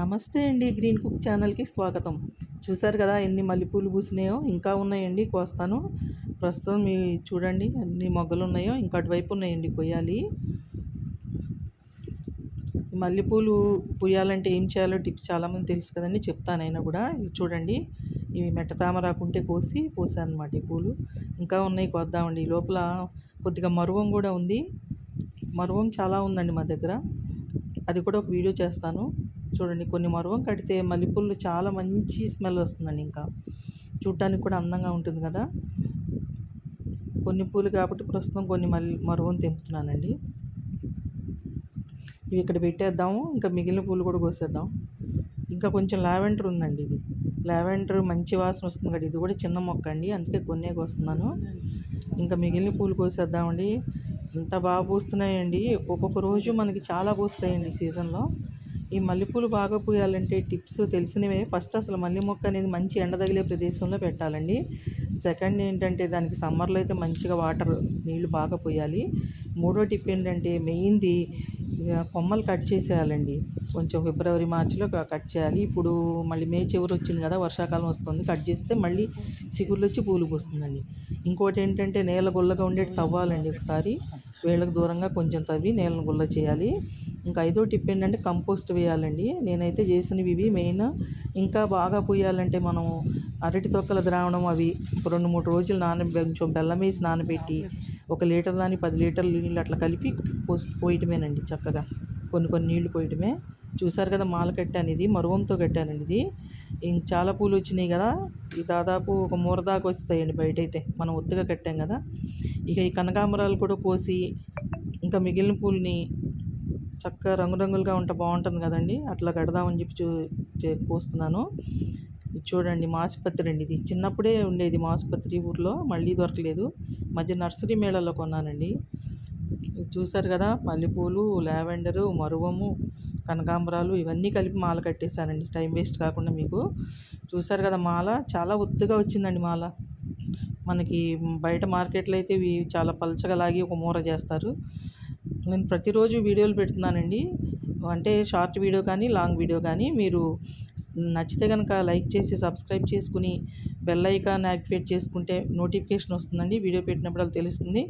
నమస్తే అండి green cook ఛానల్కి స్వాగతం. చూసారు కదా ఎన్ని మల్లెపూలు పూసినాయో ఇంకా ఉన్నాయండి కోస్తాను. ప్రస్తుతం మీ చూడండి ఎన్ని మొగ్గలు ఉన్నాయో ఇంకా అటువైపు ఉన్నాయండి కొయ్యాలి. మల్లెపూలు పూయాలంటే ఏం చేయాలో టిప్స్ చాలామంది తెలుసు కదండి చెప్తానైనా కూడా. ఇవి చూడండి ఇవి మెట్ట తామరాకుంటే కోసి పోసాను అనమాట ఈ పూలు. ఇంకా ఉన్నాయి కోద్దామండి. ఈ లోపల కొద్దిగా మరువం కూడా ఉంది. మరువం చాలా ఉందండి మా దగ్గర. అది కూడా ఒక వీడియో చేస్తాను. చూడండి కొన్ని మరువం కడితే మల్లెపూలు చాలా మంచి స్మెల్ వస్తుందండి ఇంకా. చూడటానికి కూడా అందంగా ఉంటుంది కదా. కొన్ని పూలు కాబట్టి ప్రస్తుతం కొన్ని మల్లి మరువం తెంపుతున్నానండి. ఇవి ఇక్కడ పెట్టేద్దాము. ఇంకా మిగిలిన పూలు కూడా కోసేద్దాం. ఇంకా కొంచెం లావెండర్ ఉందండి ఇది. లావెండర్ మంచి వాసన వస్తుంది కదా. ఇది కూడా చిన్న మొక్క అండి. అందుకే కొన్నే కోస్తున్నాను. ఇంకా మిగిలిన పూలు కోసేద్దామండి. ఎంత బాగా పూస్తున్నాయండి. ఒక్కొక్క రోజు మనకి చాలా పూస్తాయండి సీజన్లో. ఈ మల్లెపూలు బాగా పూయాలంటే టిప్స్ తెలిసినవే. ఫస్ట్ అసలు మల్లె మొక్క అనేది మంచి ఎండ తగిలే ప్రదేశంలో పెట్టాలండి. సెకండ్ ఏంటంటే దానికి సమ్మర్లో అయితే మంచిగా వాటర్ నీళ్ళు బాగా పోయాలి. మూడో టిప్ ఏంటంటే మెయిన్ది ఇక కొమ్మలు కట్ చేసేయాలండి. కొంచెం ఫిబ్రవరి మార్చిలో కట్ చేయాలి. ఇప్పుడు మళ్ళీ మే చివరి వచ్చింది కదా వర్షాకాలం వస్తుంది. కట్ చేస్తే మళ్ళీ చిగుర్లు వచ్చి పూలు పూస్తుందండి. ఇంకోటి ఏంటంటే నేల గుల్లగా ఉండేటి తవ్వాలండి ఒకసారి. వేళ్ళకు దూరంగా కొంచెం తవ్వి నేలను గుల్ల చేయాలి. ఇంకా ఐదో టిప్ ఏంటంటే కంపోస్ట్ వేయాలండి. నేనైతే చేసినవి ఇవి మెయిన్. ఇంకా బాగా పోయాలంటే మనం అరటి తొక్కల ద్రావణం అవి రెండు మూడు రోజులు నాన కొంచెం బెల్లం వేసి నానబెట్టి ఒక లీటర్ దాని పది లీటర్లు నీళ్ళు అట్లా కలిపి పోసి పోయటమేనండి చక్కగా. కొన్ని కొన్ని నీళ్ళు పోయటమే. చూసారు కదా మాల కట్టాను ఇది మరువంతో కట్టానండి ఇది. ఇంక చాలా పూలు వచ్చినాయి కదా. ఈ దాదాపు ఒక మూర దాకా వస్తాయండి బయట అయితే మనం ఒత్తుగా కట్టాం కదా. ఇక ఈ కనకాంబరాలు కూడా కోసి ఇంకా మిగిలిన పూలని చక్కగా రంగురంగులుగా ఉంటే బాగుంటుంది కదండి. అట్లా కడదామని చెప్పి చూ కోస్తున్నాను. చూడండి మాసుపత్రి అండి ఇది. చిన్నప్పుడే ఉండేది మాసుపత్రి ఊర్లో మళ్ళీ దొరకలేదు. మధ్య నర్సరీ మేళలో కొన్నానండి. చూసారు కదా మల్లెపూలు లావెండరు మరువము కనకాంబరాలు ఇవన్నీ కలిపి మాల కట్టేశానండి. టైం వేస్ట్ కాకుండా మీకు చూసారు కదా మాల? చాలా ఒత్తుగా వచ్చిందండి మాల. మనకి బయట మార్కెట్లో అయితే ఇవి చాలా పలచగలాగి ఒక మూర చేస్తారు. నేను ప్రతిరోజు వీడియోలు పెడుతున్నానండి. అంటే షార్ట్ వీడియో కానీ లాంగ్ వీడియో కానీ మీరు నచ్చితే కనుక లైక్ చేసి సబ్స్క్రైబ్ చేసుకుని బెల్ ఐకాన్ యాక్టివేట్ చేసుకుంటే నోటిఫికేషన్ వస్తుందండి. వీడియో పెట్టినప్పుడు అది తెలుస్తుంది.